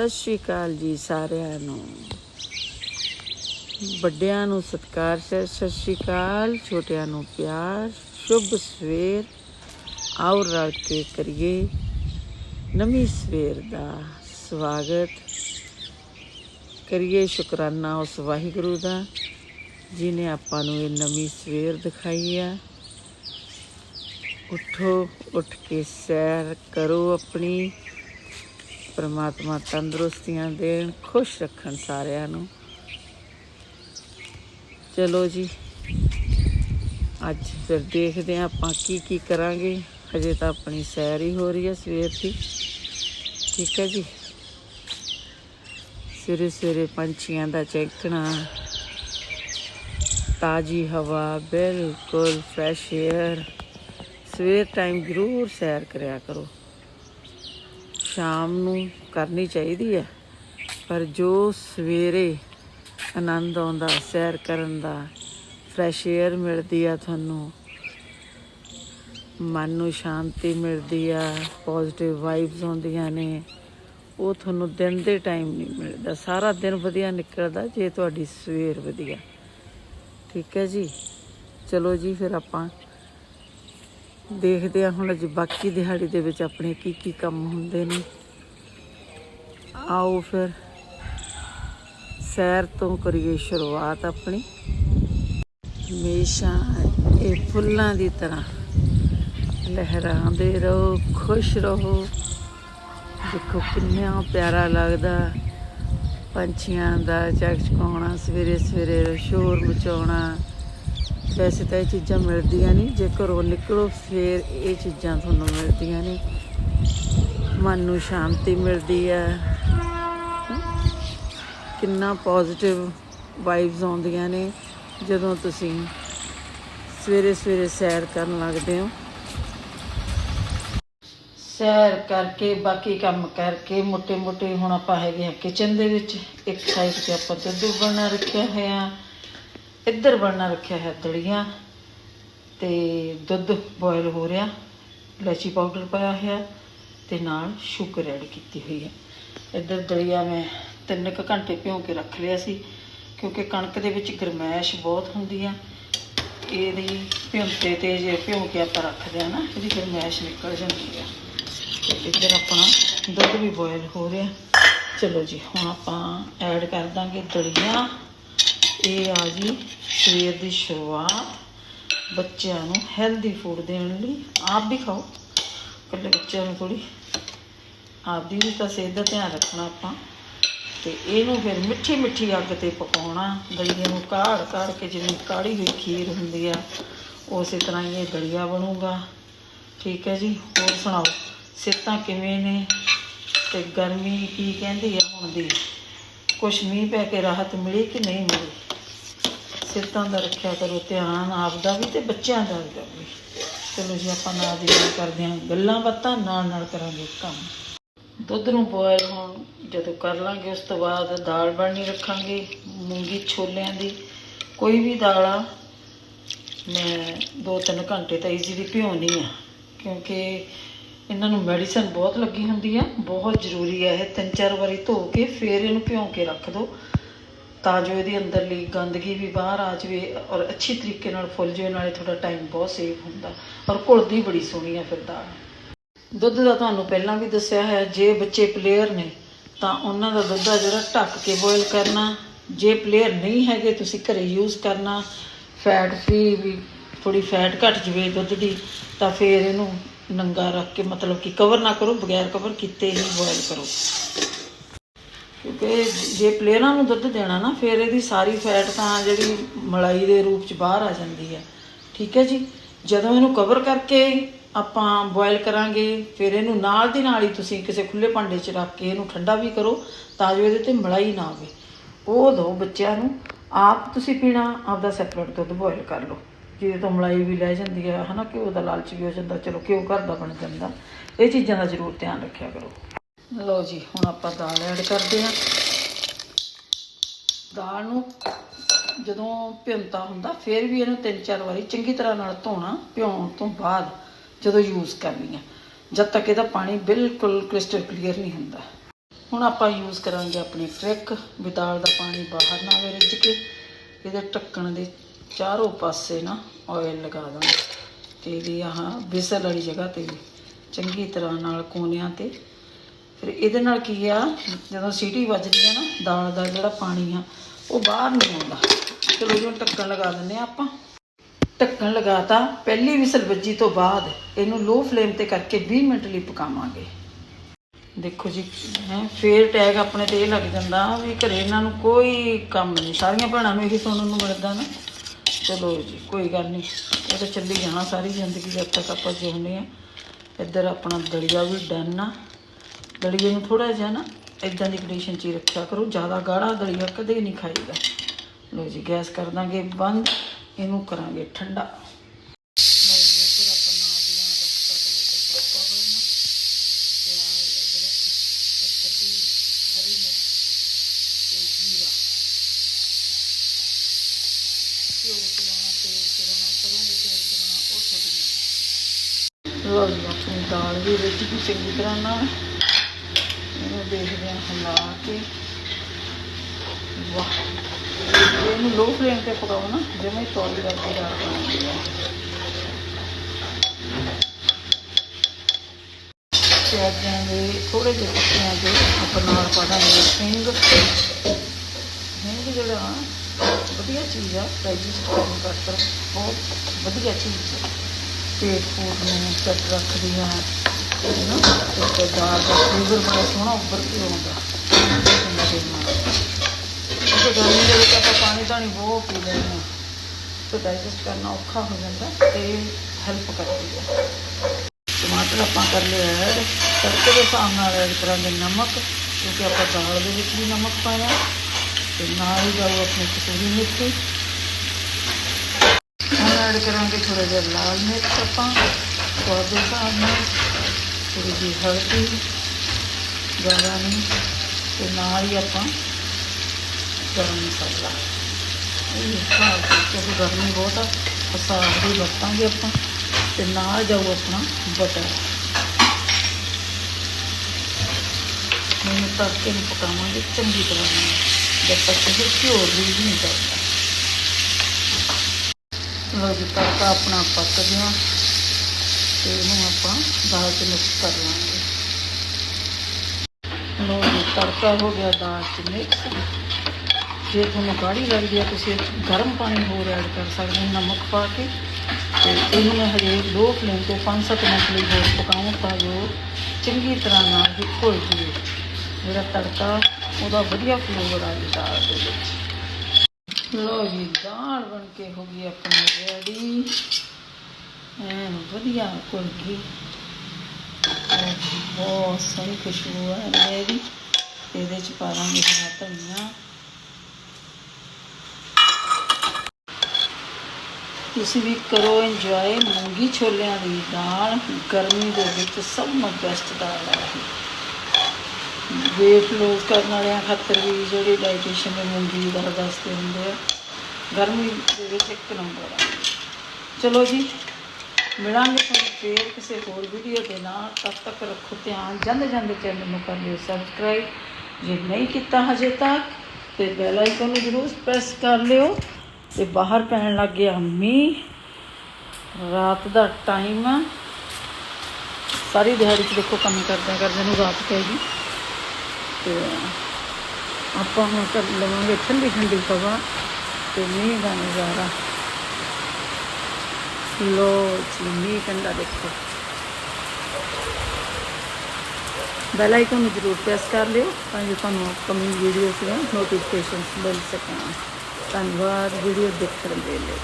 ਸਤਿ ਸ਼੍ਰੀ ਅਕਾਲ ਜੀ ਸਾਰਿਆਂ ਨੂੰ। ਵੱਡਿਆਂ ਨੂੰ ਸਤਿਕਾਰ ਸਤਿ ਸਤਿ ਸ਼੍ਰੀ ਅਕਾਲ। ਛੋਟਿਆਂ ਨੂੰ ਪਿਆਰ। ਸ਼ੁਭ ਸਵੇਰ। ਆਓ ਰਲ ਕੇ ਕਰੀਏ ਨਵੀਂ ਸਵੇਰ ਦਾ ਸਵਾਗਤ। ਕਰੀਏ ਸ਼ੁਕਰਾਨਾ ਉਸ ਵਾਹਿਗੁਰੂ ਦਾ, ਜਿਨੇ ਆਪਾਂ ਨੂੰ ਇਹ ਨਵੀਂ ਸਵੇਰ ਦਿਖਾਈ ਆ। ਉਠੋ, ਉੱਠ ਕੇ ਸੈਰ ਕਰੋ ਆਪਣੀ। ਪਰਮਾਤਮਾ ਤੰਦਰੁਸਤੀਆਂ ਦੇਣ, ਖੁਸ਼ ਰੱਖਣ ਸਾਰਿਆਂ ਨੂੰ। ਚਲੋ ਜੀ, ਅੱਜ ਫਿਰ ਦੇਖਦੇ ਹਾਂ ਆਪਾਂ ਕੀ ਕੀ ਕਰਾਂਗੇ। ਹਜੇ ਤਾਂ ਆਪਣੀ ਸੈਰ ਹੀ ਹੋ ਰਹੀ ਹੈ ਸਵੇਰ ਦੀ। ਠੀਕ ਹੈ ਜੀ। ਸਵੇਰੇ ਸਵੇਰੇ ਪੰਛੀਆਂ ਦਾ ਚਹਿਕਣਾ ਤਾਜੀ ਹਵਾ, ਬਿਲਕੁਲ ਫਰੈਸ਼ ਏਅਰ ਸਵੇਰ ਟਾਈਮ ਜ਼ਰੂਰ ਸੈਰ ਕਰਿਆ ਕਰੋ। ਸ਼ਾਮ ਨੂੰ ਕਰਨੀ ਚਾਹੀਦੀ ਹੈ। ਪਰ ਜੋ ਸਵੇਰੇ ਆਨੰਦ ਆਉਂਦਾ, ਸੈਰ ਕਰਨ ਦਾ ਫਰੈਸ਼ ਏਅਰ ਮਿਲਦੀ ਆ ਤੁਹਾਨੂੰ, ਮਨ ਨੂੰ ਸ਼ਾਂਤੀ ਮਿਲਦੀ ਆ ਪੋਜ਼ਿਟਿਵ ਵਾਈਬਸ ਆਉਂਦੀਆਂ ਨੇ, ਉਹ ਤੁਹਾਨੂੰ ਦਿਨ ਦੇ ਟਾਈਮ ਨਹੀਂ ਮਿਲਦਾ। ਸਾਰਾ ਦਿਨ ਵਧੀਆ ਨਿਕਲਦਾ ਜੇ ਤੁਹਾਡੀ ਸਵੇਰ ਵਧੀਆ। ਠੀਕ ਹੈ ਜੀ? ਚਲੋ ਜੀ, ਫਿਰ ਆਪਾਂ ਦੇਖਦੇ ਹਾਂ ਹੁਣ ਅੱਜ ਬਾਕੀ ਦਿਹਾੜੀ ਦੇ ਵਿੱਚ ਆਪਣੇ ਕੀ ਕੀ ਕੰਮ ਹੁੰਦੇ ਨੇ। ਆਓ ਫਿਰ। ਸੈਰ ਤੋਂ ਕਰੀਏ ਸ਼ੁਰੂਆਤ ਆਪਣੀ। ਹਮੇਸ਼ਾ ਇਹ ਫੁੱਲਾਂ ਦੀ ਤਰ੍ਹਾਂ ਲਹਿਰਾਉਂਦੇ ਰਹੋ, ਖੁਸ਼ ਰਹੋ। ਦੇਖੋ ਕਿੰਨਾ ਪਿਆਰਾ ਲੱਗਦਾ। ਪੰਛੀਆਂ ਦਾ ਚਹਿਚਕਾਉਣਾ ਸਵੇਰੇ ਸਵੇਰੇ ਸ਼ੋਰ ਮਚਾਉਣਾ। ਵੈਸੇ ਤਾਂ ਇਹ ਚੀਜ਼ਾਂ ਮਿਲਦੀਆਂ ਨਹੀਂ। ਜੇ ਘਰੋਂ ਨਿਕਲੋ, ਫੇਰ ਇਹ ਚੀਜ਼ਾਂ ਤੁਹਾਨੂੰ ਮਿਲਦੀਆਂ ਨੇ ਮਨ ਨੂੰ ਸ਼ਾਂਤੀ ਮਿਲਦੀ ਹੈ। ਕਿੰਨਾ ਪੋਜ਼ਿਟਿਵ ਵਾਈਬਸ ਆਉਂਦੀਆਂ ਨੇ। ਜਦੋਂ ਤੁਸੀਂ ਸਵੇਰੇ ਸਵੇਰੇ ਸੈਰ ਕਰਨ ਲੱਗਦੇ ਹੋ। ਸੈਰ ਕਰਕੇ, ਬਾਕੀ ਕੰਮ ਕਰਕੇ, ਮੋਟੇ ਮੋਟੇ ਹੁਣ ਆਪਾਂ ਹੈਗੇ ਆ ਕਿਚਨ ਦੇ ਵਿੱਚ। ਇੱਕ ਸਾਈਡ ਤੇ ਆਪਾਂ ਦੁੱਧ ਬਣਾ ਰੱਖਿਆ ਹੋਇਆ। ਇੱਧਰ ਬਣਨਾ ਰੱਖਿਆ ਹੈ ਦਲੀਆ ਤੇ ਦੁੱਧ ਬੋਇਲ ਹੋ ਰਿਹਾ ਇਲਾਚੀ ਪਾਊਡਰ ਪਾਇਆ ਹੋਇਆ ਤੇ ਨਾਲ ਸ਼ੂਗਰ ਐਡ ਕੀਤੀ ਹੋਈ ਹੈ। ਇੱਧਰ ਦਲੀਆ ਮੈਂ ਤਿੰਨ ਕੁ ਘੰਟੇ ਭਿਓ ਕੇ ਰੱਖ ਲਿਆ ਸੀ, ਕਿਉਂਕਿ ਕਣਕ ਦੇ ਵਿੱਚ ਗਰਮੈਸ਼ ਬਹੁਤ ਹੁੰਦੀ ਆ। ਇਹਦੀ ਭਿਉਂਤੇ ਤੇ ਜੇ ਭਿਉਂ ਕੇ ਆਪਾਂ ਰੱਖਦੇ ਆ ਨਾ, ਇਹਦੀ ਗਰਮੈਸ਼ ਨਿਕਲ ਜਾਂਦੀ ਆ। ਤੇ ਇੱਧਰ ਆਪਣਾ ਦੁੱਧ ਵੀ ਬੋਇਲ ਹੋ ਰਿਹਾ। ਚਲੋ ਜੀ, ਹੁਣ ਆਪਾਂ ਐਡ ਕਰ ਦਾਂਗੇ ਦਲੀਆ। ਇਹ ਆ ਜੀ ਸਵੇਰ ਦੀ ਸ਼ੁਰੂਆਤ ਬੱਚਿਆਂ ਨੂੰ ਹੈਲਦੀ ਫੂਡ ਦੇਣ ਲਈ। ਆਪ ਵੀ ਖਾਓ। ਇਕੱਲੇ ਬੱਚਿਆਂ ਨੂੰ ਥੋੜੀ ਆਪਦੀ ਵੀ ਤਾਂ ਸਿਹਤ ਦਾ ਧਿਆਨ ਰੱਖਣਾ ਆਪਾਂ। ਤੇ ਇਹਨੂੰ ਫਿਰ ਮਿੱਠੀ ਮਿੱਠੀ ਅੱਗ ਤੇ ਪਕਾਉਣਾ। ਦਲੀਏ ਨੂੰ ਕਾੜ ਕਾੜ ਕੇ ਜਿਵੇਂ ਕਾੜੀ ਹੋਈ ਖੀਰ ਹੁੰਦੀ ਆ, ਉਸੇ ਤਰ੍ਹਾਂ ਹੀ ਇਹ ਦਲੀਆ ਬਣੂਗਾ। ਠੀਕ ਹੈ ਜੀ? ਹੋਰ ਸੁਣਾਓ? ਸਿਹਤਾਂ ਕਿਵੇਂ ਨੇ? ਤੇ ਗਰਮੀ ਕੀ ਕਹਿੰਦੀ ਆ ਹੁਣ ਦੀ? ਕੁਛ ਮੀਂਹ ਪੈ ਕੇ ਰਾਹਤ ਮਿਲੀ ਕਿ ਨਹੀਂ ਮਿਲੀ? ਸਿਹਤਾਂ ਦਾ ਰੱਖਿਆ ਕਰੋ, ਧਿਆਨ ਆਪ ਦਾ ਵੀ ਤੇ ਬੱਚਿਆਂ ਦਾ ਵੀ ਚਲੋ ਜੀ, ਆਪਾਂ ਨਾਲ ਦੀ ਨਾਲ ਕਰਦੇ ਹਾਂ ਗੱਲਾਂ ਬਾਤਾਂ, ਨਾਲ ਨਾਲ ਕਰਾਂਗੇ ਕੰਮ। ਦੁੱਧ ਨੂੰ ਬੋਇਲ ਹੋਣ, ਜਦੋਂ ਕਰ ਲਾਂਗੇ, ਉਸ ਤੋਂ ਬਾਅਦ ਦਾਲ ਬਣਨੀ ਰੱਖਾਂਗੇ, ਮੂੰਗੀ ਛੋਲਿਆਂ ਦੀ। ਕੋਈ ਵੀ ਦਾਲ ਆ ਮੈਂ 2-3 ਘੰਟੇ ਤਾਂ ਈਜ਼ੀਲੀ ਭਿਉਣੀ ਆ ਕਿਉਂਕਿ ਇਹਨਾਂ ਨੂੰ ਮੈਡੀਸਨ ਬਹੁਤ ਲੱਗੀ ਹੁੰਦੀ ਆ ਬਹੁਤ ਜ਼ਰੂਰੀ ਆ ਇਹ ਤਿੰਨ ਚਾਰ ਵਾਰੀ ਧੋ ਕੇ, ਫਿਰ ਇਹਨੂੰ ਭਿਉਂ ਕੇ ਰੱਖ ਦਿਓ। ਤਾਂ ਜੋ ਇਹਦੀ ਅੰਦਰਲੀ ਗੰਦਗੀ ਵੀ ਬਾਹਰ ਆ ਜਾਵੇ ਔਰ ਅੱਛੀ ਤਰੀਕੇ ਨਾਲ ਫੁੱਲ ਜਾਵੇ, ਨਾਲੇ ਤੁਹਾਡਾ ਟਾਈਮ ਬਹੁਤ ਸੇਵ ਹੁੰਦਾ। ਔਰ ਘੁਲਦੀ ਬੜੀ ਸੋਹਣੀ ਆ ਫਿਰ ਦਾਲ। ਦੁੱਧ ਦਾ ਤੁਹਾਨੂੰ ਪਹਿਲਾਂ ਵੀ ਦੱਸਿਆ ਹੈ, ਜੇ ਬੱਚੇ ਪਲੇਅਰ ਨੇ, ਤਾਂ ਉਹਨਾਂ ਦਾ ਦੁੱਧ ਆ ਜਿਹੜਾ ਢੱਕ ਕੇ ਬੋਇਲ ਕਰਨਾ। ਜੇ ਪਲੇਅਰ ਨਹੀਂ ਹੈਗੇ, ਤੁਸੀਂ ਘਰੇ ਯੂਜ਼ ਕਰਨਾ। ਫੈਟ ਫ੍ਰੀ ਵੀ ਥੋੜੀ ਫੈਟ ਘਟ ਜਵੇ ਦੁੱਧ ਦੀ, ਤਾਂ ਫਿਰ ਇਹਨੂੰ ਨੰਗਾ ਰੱਖ ਕੇ, ਮਤਲਬ ਕਿ ਕਵਰ ਨਾ ਕਰੋ, ਬਗੈਰ ਕਵਰ ਕੀਤੇ ਹੀ ਬੋਇਲ ਕਰੋ। ਕਿਉਂਕਿ ਜੇ ਪਲੇਅਰਾਂ ਨੂੰ ਦੁੱਧ ਦੇਣਾ ਨਾ, ਫਿਰ ਇਹਦੀ ਸਾਰੀ ਫੈਟ ਤਾਂ ਜਿਹੜੀ ਮਲਾਈ ਦੇ ਰੂਪ ਚ ਬਾਹਰ ਆ ਜਾਂਦੀ ਹੈ ਠੀਕ ਹੈ ਜੀ? ਜਦੋਂ ਇਹਨੂੰ ਕਵਰ ਕਰਕੇ ਆਪਾਂ ਬੋਇਲ ਕਰਾਂਗੇ, ਫਿਰ ਇਹਨੂੰ ਨਾਲ ਦੀ ਨਾਲ ਹੀ ਤੁਸੀਂ ਕਿਸੇ ਖੁੱਲੇ ਭਾਂਡੇ 'ਚ ਰੱਖ ਕੇ ਇਹਨੂੰ ਠੰਡਾ ਵੀ ਕਰੋ, ਤਾਂ ਜੋ ਇਹਦੇ ਤੇ ਮਲਾਈ ਨਾ ਆਵੇ। ਉਹ ਦਿਓ ਬੱਚਿਆਂ ਨੂੰ ਆਪ ਤੁਸੀਂ ਪੀਣਾ, ਆਪਦਾ ਸੈਪਰੇਟ ਦੁੱਧ ਬੋਇਲ ਕਰ ਲਓ। ਜਿਹਦੇ ਤੋਂ ਮਲਾਈ ਵੀ ਲੈ ਜਾਂਦੀ ਹੈ ਹਨਾ? ਘਿਓ ਦਾ ਲਾਲਚ ਵੀ ਹੋ ਜਾਂਦਾ। ਚਲੋ, ਘਿਓ ਘਰ ਦਾ ਬਣ ਜਾਂਦਾ। ਇਹ ਚੀਜ਼ਾਂ ਦਾ ਜ਼ਰੂਰ ਧਿਆਨ ਰੱਖਿਆ ਕਰੋ। ਲਓ ਜੀ, ਹੁਣ ਆਪਾਂ ਦਾਲ ਐਡ ਕਰਦੇ ਹਾਂ। ਦਾਲ ਨੂੰ ਜਦੋਂ ਭਿਉਂਤਾ ਹੁੰਦਾ, ਫਿਰ ਵੀ ਇਹਨੂੰ ਤਿੰਨ ਚਾਰ ਵਾਰੀ ਚੰਗੀ ਤਰ੍ਹਾਂ ਨਾਲ ਧੋਣਾ, ਭਿਉਣ ਤੋਂ ਬਾਅਦ ਜਦੋਂ ਯੂਜ਼ ਕਰਨੀ ਹੈ ਜਦ ਤੱਕ ਇਹਦਾ ਪਾਣੀ ਬਿਲਕੁਲ ਕ੍ਰਿਸਟਲ ਕਲੀਅਰ ਨਹੀਂ ਹੁੰਦਾ। ਹੁਣ ਆਪਾਂ ਯੂਜ਼ ਕਰਾਂਗੇ ਆਪਣੀ ਟ੍ਰਿਕ ਵੀ ਦਾਲ ਦਾ ਪਾਣੀ ਬਾਹਰ ਨਾ ਆਵੇ ਰਿੱਝ ਕੇ। ਇਹਦੇ ਢੱਕਣ ਦੇ ਚਾਰੋਂ ਪਾਸੇ ਨਾ ਆਇਲ ਲਗਾ ਦਾਂਗੇ ਤੇ ਇਹਦੀ ਆਹ ਵਿਸਲ ਵਾਲੀ ਜਗ੍ਹਾ ਤੇ ਵੀ ਚੰਗੀ ਤਰ੍ਹਾਂ ਨਾਲ ਕੋਨਿਆਂ ਤੇ ਫਿਰ ਇਹਦੇ ਨਾਲ ਕੀ ਆ, ਜਦੋਂ ਸੀਟੀ ਵੱਜਦੀ ਆ ਨਾ ਦਾਲ ਦਾ ਜਿਹੜਾ ਪਾਣੀ ਆ, ਉਹ ਬਾਹਰ ਨਹੀਂ ਆਉਂਦਾ। ਚਲੋ ਇਹਨੂੰ ਢੱਕਣ ਲਗਾ ਦਿੰਦੇ ਆ ਆਪਾਂ। ਢੱਕਣ ਲਗਾਤਾ, ਪਹਿਲੀ ਵਿਸਲ ਵੱਜੀ ਤੋਂ ਬਾਅਦ ਇਹਨੂੰ ਲੋ ਫਲੇਮ ਤੇ ਕਰਕੇ 20 ਮਿੰਟ ਲਈ ਪਕਾਵਾਂਗੇ। ਦੇਖੋ ਜੀ, ਹੈ, ਫੇਰ ਟੈਗ ਆਪਣੇ ਤੇ ਇਹ ਲੱਗ ਜਾਂਦਾ ਵੀ ਘਰੇ ਇਹਨਾਂ ਨੂੰ ਕੋਈ ਕੰਮ ਨਹੀਂ। ਸਾਰੀਆਂ ਭੈਣਾਂ ਨੂੰ ਇਹੀ ਸੁਣਨ ਨੂੰ ਮਿਲਦਾ ਨਾ। ਚਲੋ ਜੀ, ਕੋਈ ਗੱਲ ਨਹੀਂ। ਇਹ ਤਾਂ ਚੱਲੀ ਜਾਣਾ ਸਾਰੀ ਜ਼ਿੰਦਗੀ ਜਦ ਤੱਕ ਆਪਾਂ ਜਿਉਂਦੇ ਆ ਇੱਧਰ ਆਪਣਾ ਦਲੀਆ ਵੀ ਡਨ ਆ। ਦਲੀਏ ਨੂੰ ਥੋੜਾ ਜਿਹਾ ਨਾ ਇਦਾਂ ਦੀ ਕੰਡੀਸ਼ਨ 'ਚ ਹੀ ਰੱਖਿਆ ਕਰੋ, ਜ਼ਿਆਦਾ ਗਾੜਾ ਦਲੀਆ ਕਦੇ ਨਹੀਂ ਖਾਈਦਾ। ਲੋ ਜੀ, ਗੈਸ ਕਰ ਦਾਂਗੇ, ਬੰਦ, ਇਹਨੂੰ ਕਰਾਂਗੇ ਠੰਡਾ। ਲਓ ਜੀ ਦੇ ਤੇਲ ਚਲਾਉਣਾ ਆਪਣੀ ਦਾਲ ਵੀ ਰਿੱਝ ਚੰਗੀ ਤਰ੍ਹਾਂ ਨਾਲ ਦੇਖਦੇ ਹਾਂ ਹਿਲਾ ਕੇ ਵਾਹ ਜੇ ਇਹਨੂੰ ਲੋ ਫਲੇਮ ਤੇ ਪਕਾਓ ਨਾ ਜਿਵੇਂ ਤੌਲੀ ਵਰਗੀ ਦਾਲ ਬਣਦੀ ਹੈ ਪਿਆਜ਼ਾਂ ਦੇ ਥੋੜੇ ਜਿਹੇ ਪੱਤਿਆਂ ਦੇ ਆਪਾਂ ਨਾਲ ਪਾ ਦਾਂਗੇ ਹਿੰਗ ਹਿੰਗ ਜਿਹੜਾ ਵਧੀਆ ਚੀਜ਼ ਆ ਡਾਈਜੈਸਟ ਕਰਨ ਖਾਤਰ ਬਹੁਤ ਵਧੀਆ ਚੀਜ਼ ਹੈ ਪੇਟ ਫੂਡ ਨੂੰ ਸੈੱਟ ਰੱਖਦੀ ਆ ਹੈ ਨਾ ਤੇ ਦਾਲ ਦਾ ਫਲੇਵਰ ਬੜਾ ਸੋਹਣਾ ਉੱਪਰ ਕੇ ਆਉਂਦਾ ਇਹਦੇ ਗਰਮੀ ਦੇ ਵਿੱਚ ਆਪਾਂ ਪਾਣੀ ਧਾਣੀ ਬਹੁਤ ਪੀ ਲੈਂਦੇ ਹਾਂ ਤੇ ਡਾਈਜੈਸਟ ਕਰਨਾ ਔਖਾ ਹੋ ਜਾਂਦਾ ਤੇ ਹੈਲਪ ਕਰਦੀ ਹੈ ਟਮਾਟਰ ਆਪਾਂ ਕਰ ਲਿਆ ਐਡ ਤੜਕੇ ਦੇ ਹਿਸਾਬ ਨਾਲ ਐਡ ਕਰਾਂਗੇ ਨਮਕ ਕਿਉਂਕਿ ਆਪਾਂ ਦਾਲ ਦੇ ਵਿੱਚ ਵੀ ਨਮਕ ਪਾਇਆ ਤੇ ਨਾਲ ਹੀ ਜਾਊ ਆਪਣੀ ਕਸੂਰੀ ਮਿਰਚ ਹੁਣ ਐਡ ਕਰਾਂਗੇ ਥੋੜਾ ਜਿਹਾ ਲਾਲ ਮਿਰਚ ਆਪਾਂ। ਸਵਾਦ ਦੇ ਹਿਸਾਬ ਨਾਲ ਥੋੜੀ ਜਿਹੀ ਹਲਦੀ ਜ਼ਿਆਦਾ ਨਹੀਂ, ਤੇ ਨਾਲ ਹੀ ਆਪਾਂ ਗਰਮ ਮਸਾਲਾ। ਇਹ ਹਿਸਾਬ ਨਾਲ ਕਿਉਂਕਿ ਗਰਮੀ ਬਹੁਤ ਆ ਹਿਸਾਬ ਦੀ ਵਰਤਾਂਗੇ ਆਪਾਂ, ਤੇ ਨਾਲ ਜਾਊ ਆਪਣਾ ਬਟਰ ਮੈਨੂੰ ਤੜਕੇ ਨੂੰ ਪਕਾਵਾਂਗੇ, ਚੰਗੀ ਤਰ੍ਹਾਂ ਨਾਲ। ਜਦ ਤੱਕ ਕਿ ਘਿਓ ਰੀਝ ਨਹੀਂ ਕਰਦਾ ਲਓ ਜੀ, ਤੜਕਾ ਆਪਣਾ ਪੱਕ ਗਿਆ। ਤੇ ਇਹਨੂੰ ਆਪਾਂ ਦਾਲ 'ਚ ਮਿਕਸ ਕਰ ਲਾਂਗੇ। ਲਓ ਜੀ, ਤੜਕਾ ਹੋ ਗਿਆ ਦਾਲ 'ਚ ਮਿਕਸ ਜੇ ਤੁਹਾਨੂੰ ਗਾੜੀ ਲੱਗਦੀ ਹੈ ਤੁਸੀਂ ਗਰਮ ਪਾਣੀ ਹੋਰ ਐਡ ਕਰ ਸਕਦੇ ਹੋ, ਨਮਕ ਪਾ ਕੇ। ਤੇ ਇਹਨੂੰ ਮੈਂ ਹਜੇ ਲੋ ਫਲੇਮ ਤੇ 5-7 ਮਿੰਟ ਲਈ ਹੋਰ ਪਕਾਉਂ ਤਾਂ ਜੋ ਚੰਗੀ ਤਰ੍ਹਾਂ ਨਾਲ ਇਹ ਘੁਲ ਜਵੇ। ਜਿਹੜਾ ਤੜਕਾ, ਉਹਦਾ ਵਧੀਆ ਫਲੇਵਰ ਆ ਜਾਏ ਦਾਲ ਦੇ ਵਿੱਚ। ਲੋ ਜੀ, ਦਾਲ ਬਣ ਕੇ ਹੋ ਗਈ ਆਪਣੀ ਰੈਡੀ ਐਨ ਵਧੀਆ ਘੁਲ ਗਈ ਬਹੁਤ ਸੋਹਣੀ ਖੁਸ਼ਬੂ ਹੈ ਇਹਦੀ। ਇਹਦੇ ਚ ਪਾ ਦਾਂਗੇ ਧਨੀਆ। ਤੁਸੀਂ ਵੀ ਕਰੋ ਇੰਜੋਏ ਮੂੰਗੀ ਛੋਲਿਆਂ ਦੀ ਦਾਲ। ਗਰਮੀ ਦੇ ਵਿੱਚ ਸਭ ਤੋਂ ਬੈਸਟ ਦਾਲ ਹੈ ਵੇਟ ਲੂਜ਼ ਕਰਨ ਵਾਲਿਆਂ ਖਾਤਰ ਵੀ ਜਿਹੜੀ ਡਾਈਟੀਸ਼ੀਅਨ ਦੇ ਮੂੰਗੀ ਦੀ ਦੱਸਦੇ ਹੁੰਦੇ ਆ। ਗਰਮੀ ਦੇ ਵਿੱਚ ਇੱਕ ਨੰਬਰ ਆ। ਚਲੋ ਜੀ ਮਿਲਾਂਗੇ ਤੁਹਾਨੂੰ ਫੇਰ ਕਿਸੇ ਹੋਰ ਵੀਡੀਓ ਦੇ ਨਾਲ। ਤਦ ਤੱਕ ਰੱਖੋ ਧਿਆਨ। ਜਾਂਦੇ ਜਾਂਦੇ ਚੈਨਲ ਨੂੰ ਕਰ ਲਿਓ ਸਬਸਕ੍ਰਾਈਬ ਜੇ ਨਹੀਂ ਕੀਤਾ ਹਜੇ ਤੱਕ, ਤੇ ਬੈਲ ਆਈਕਨ ਨੂੰ ਜ਼ਰੂਰ ਪ੍ਰੈਸ ਕਰ ਲਿਓ। ਤੇ ਬਾਹਰ ਪੈਣ ਲੱਗ ਗਿਆ ਮੀਂਹ ਰਾਤ ਦਾ ਟਾਈਮ ਆ। ਸਾਰੀ ਦਿਹਾੜੀ ਚ ਦੇਖੋ ਕੰਮ ਕਰਦਿਆਂ ਕਰਦਿਆਂ ਨੂੰ ਰਾਤ ਪੈ ਗਈ। ਤੇ ਆਪਾਂ ਹੁਣ ਕਰ ਲਵਾਂਗੇ ਠੰਡੀ ਠੰਡੀ ਹਵਾ ਤੇ ਮੀਂਹ ਦਾ ਨਜ਼ਾਰਾ। ਲੋ ਜੀ, ਮੀਂਹ ਠੰਡਾ ਦੇਖੋ। ਬੈਲ ਆਈਕਨ ਨੂੰ ਜ਼ਰੂਰ ਪ੍ਰੈਸ ਕਰ ਲਿਓ ਤਾਂ ਜੋ ਤੁਹਾਨੂੰ ਅਪਕਮਿੰਗ ਵੀਡੀਓਜ਼ ਦੀਆਂ ਨੋਟੀਫਿਕੇਸ਼ਨਸ ਮਿਲ ਸਕਣ। ਧੰਨਵਾਦ ਵੀਡੀਓ ਦੇਖਣ ਦੇ ਲਈ।